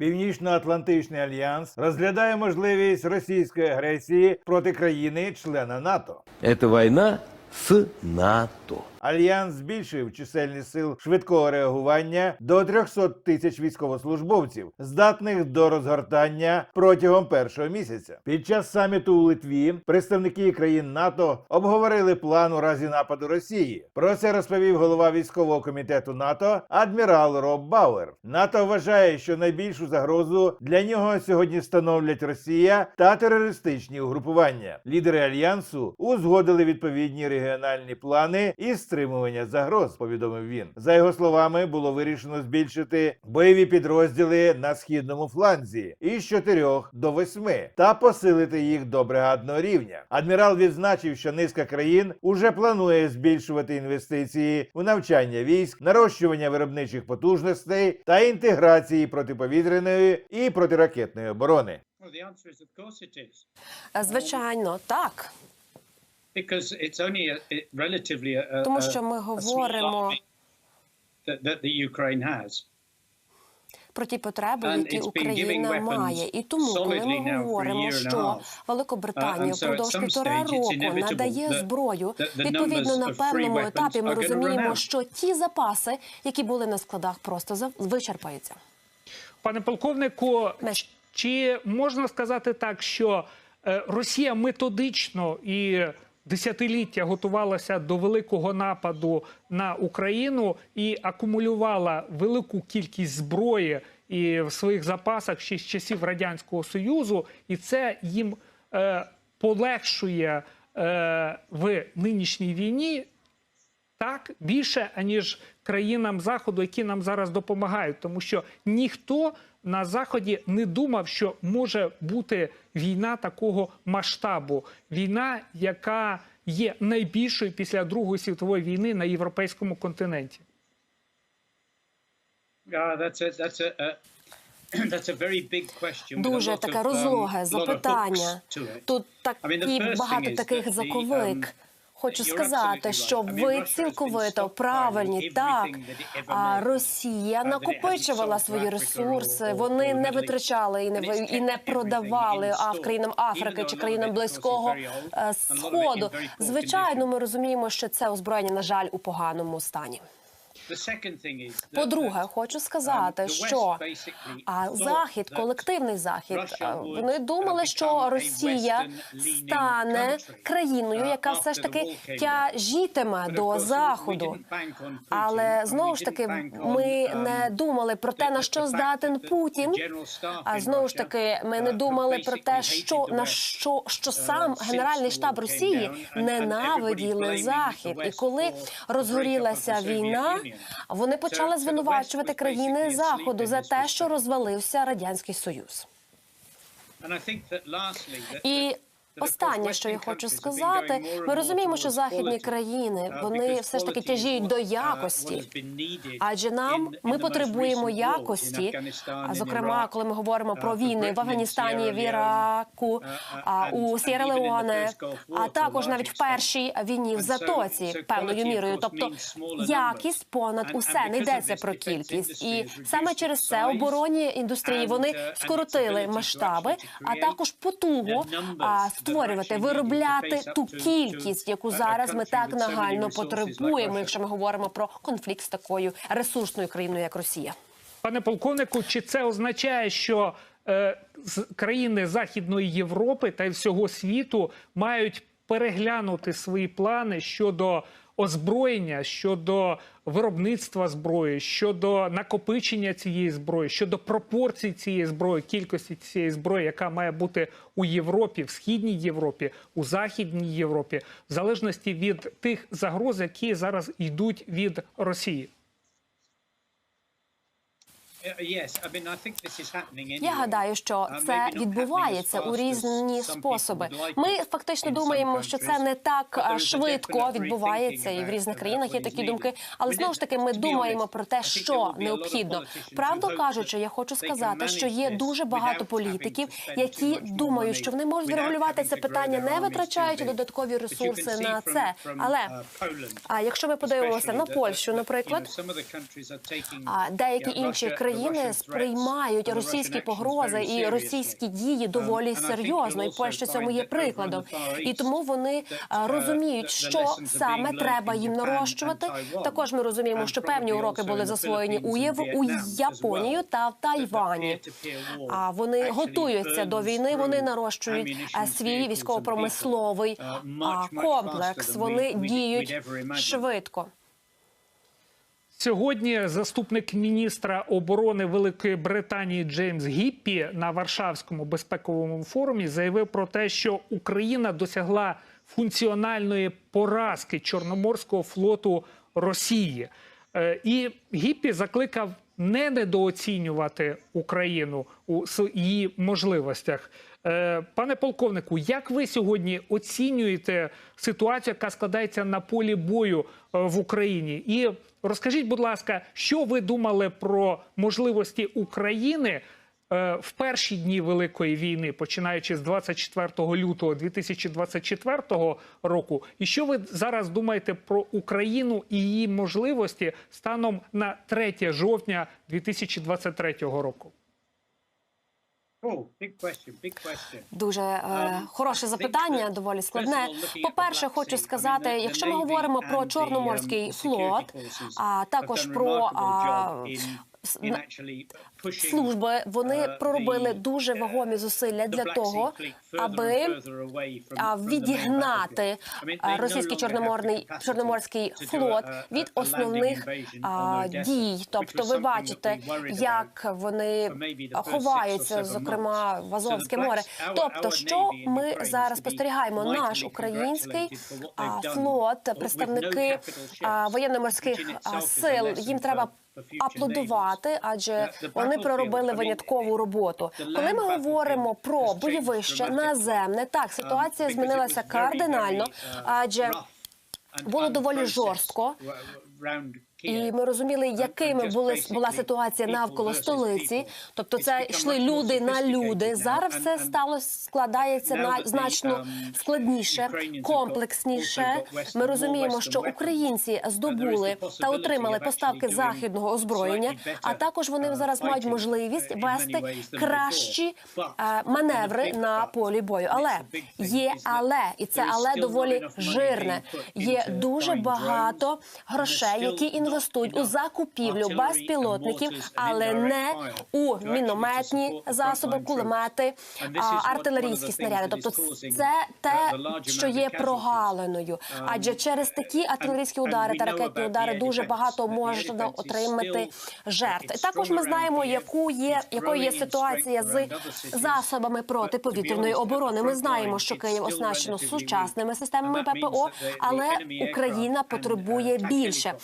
Північно-Атлантичний альянс розглядає можливість російської агресії проти країни-члена НАТО. Це війна з НАТО. Альянс збільшив чисельність сил швидкого реагування до 300 тисяч військовослужбовців, здатних до розгортання протягом першого місяця. Під час саміту у Литві представники країн НАТО обговорили план у разі нападу Росії. Про це розповів голова військового комітету НАТО адмірал Роб Бауер. НАТО вважає, що найбільшу загрозу для нього сьогодні становлять Росія та терористичні угрупування. Лідери альянсу узгодили відповідні регіональні плани і стримування загроз. Повідомив він. За його словами, було вирішено збільшити бойові підрозділи на східному фланзі із 4 до 8 та посилити їх до бригадного рівня. Адмірал відзначив, що низка країн уже планує збільшувати інвестиції у навчання військ, нарощування виробничих потужностей та інтеграції протиповітряної і протиракетної оборони. Е, Звичайно, так. Тому що ми говоримо army that, that the Ukraine has. про ті потреби, які Україна має. І тому, коли ми говоримо, що Великобританія uh, впродовж півтора року надає зброю, відповідно на певному етапі ми розуміємо, що ті запаси, які були на складах, просто вичерпаються. Пане полковнику, чи можна сказати так, що е, Росія методично і десятиліття готувалася до великого нападу на Україну і акумулювала велику кількість зброї і в своїх запасах ще з часів радянського союзу, і це їм е, полегшує е, в нинішній війні так більше аніж країнам заходу, які нам зараз допомагають, тому що ніхто на заході не думав, що може бути війна такого масштабу, війна, яка є найбільшою після Другої світової війни на європейському континенті. Yeah, that's a, that's a, a Дуже таке um, розлоге запитання. Тут the такі багато таких заковик. Um, Хочу сказати, що ви цілковито правильні. Так. Росія Uh, накопичувала свої ресурси. Вони не витрачали і не і не продавали а store. країнам Африки чи країнам близького е, сходу. Звичайно, ми розуміємо, що це озброєння, на жаль, у поганому стані. По-друге, хочу сказати, um, що а захід, колективний захід, вони uh, думали, що Росія стане країною, uh, яка все ж таки тяжітиме до заходу. Але знову ж таки, ми um, не думали про те, на що здатен Путін. А знову ж таки, ми не uh, думали про те, що на що, що Uh, сам генеральний штаб Росії ненавиділи захід. І коли розгорілася війна. Вони почали звинувачувати країни заходу за те, що розвалився радянський союз. І останнє, що я хочу сказати, ми розуміємо, що західні країни uh, вони все ж таки тяжіють до uh, якості. Адже нам ми потребуємо якості. Зокрема, коли ми говоримо uh, про війни в Афганістані, в Іраку, uh, uh, у Сєра Леоне, а також навіть в першій війні в Затоці певною мірою. Тобто якість понад усе не йдеться про кількість. І саме через це оборонні індустрії вони uh, скоротили масштаби, а також потугу створювати, виробляти ту кількість, яку зараз ми так нагально потребуємо, якщо ми говоримо про конфлікт з такою ресурсною країною, як Росія. Пане полковнику, чи це означає, що е, країни Західної Європи та й всього світу мають переглянути свої плани щодо озброєння, щодо виробництва зброї, щодо накопичення цієї зброї, щодо пропорцій цієї зброї, кількості цієї зброї, яка має бути у Європі, в східній Європі, у Західній Європі, в залежності від тих загроз, які зараз йдуть від Росії? Я гадаю, що Uh, це відбувається у різні способи. Ми фактично думаємо, що це не так швидко відбувається, і в різних країнах є такі думки. Але знову ж таки, ми думаємо про те, що необхідно. Правду кажучи, я хочу сказати, що є дуже багато політиків, які думають, що вони можуть having це питання, не витрачаючи додаткові ресурси на це. Але uh, а якщо ми подивимося на Польщу, наприклад. деякі інші країни України сприймають російські погрози і російські дії доволі серйозно. І Польща цьому є прикладом. І тому вони е, розуміють, що саме треба їм нарощувати. Також ми розуміємо, що певні уроки були засвоєні у Єв у Японію та в Тайвані. А вони готуються до війни. Вони нарощують е, свій військово-промисловий комплекс. Вони діють швидко. Сьогодні заступник міністра оборони Великої Британії Джеймс Гіппі на Варшавському безпековому форумі заявив про те, що Україна досягла функціональної поразки Чорноморського флоту Росії. Е, І Гіппі закликав не недооцінювати Україну у її можливостях. Е, Пане полковнику, як ви сьогодні оцінюєте ситуацію, яка складається на полі бою е, в Україні? І розкажіть, будь ласка, що ви думали про можливості України е, в перші дні Великої війни, починаючи з 24 лютого 2024 року? І що ви зараз думаєте про Україну і її можливості станом на 3 жовтня 2023 року? Oh, big question, big question. Дуже е, хороше запитання, доволі складне. По перше, хочу сказати, якщо ми говоримо про Чорноморський флот, а також про а, служби, вони проробили дуже вагомі зусилля для того, аби відігнати російський чорноморний чорноморський флот від основних дій. Тобто, ви бачите, як вони ховаються, зокрема в Азовське море. Тобто, що ми зараз спостерігаємо? Наш український флот, представники воєнно-морських сил, їм треба. Аплодувати, адже вони проробили виняткову роботу. Коли ми говоримо про бойовище наземне, так ситуація змінилася кардинально, адже було доволі жорстко. І ми розуміли, якими були була ситуація навколо столиці. Тобто, це йшли люди на люди. Зараз все стало складається на значно складніше, комплексніше. Ми розуміємо, що українці здобули та отримали поставки західного озброєння. А також вони зараз мають можливість вести кращі е, маневри на полі бою. Але є але, і це але доволі жирне. Є дуже багато грошей, які інвестують у закупівлю безпілотників, але не у мінометні засоби, кулемети, артилерійські снаряди. Тобто, це те, що є прогалиною. Адже через такі артилерійські удари та ракетні удари дуже багато можна отримати жертв. І Також ми знаємо, яку є якою є ситуація з засобами протиповітряної оборони. Ми знаємо, що Київ оснащено сучасними системами ППО, але Україна потребує більше.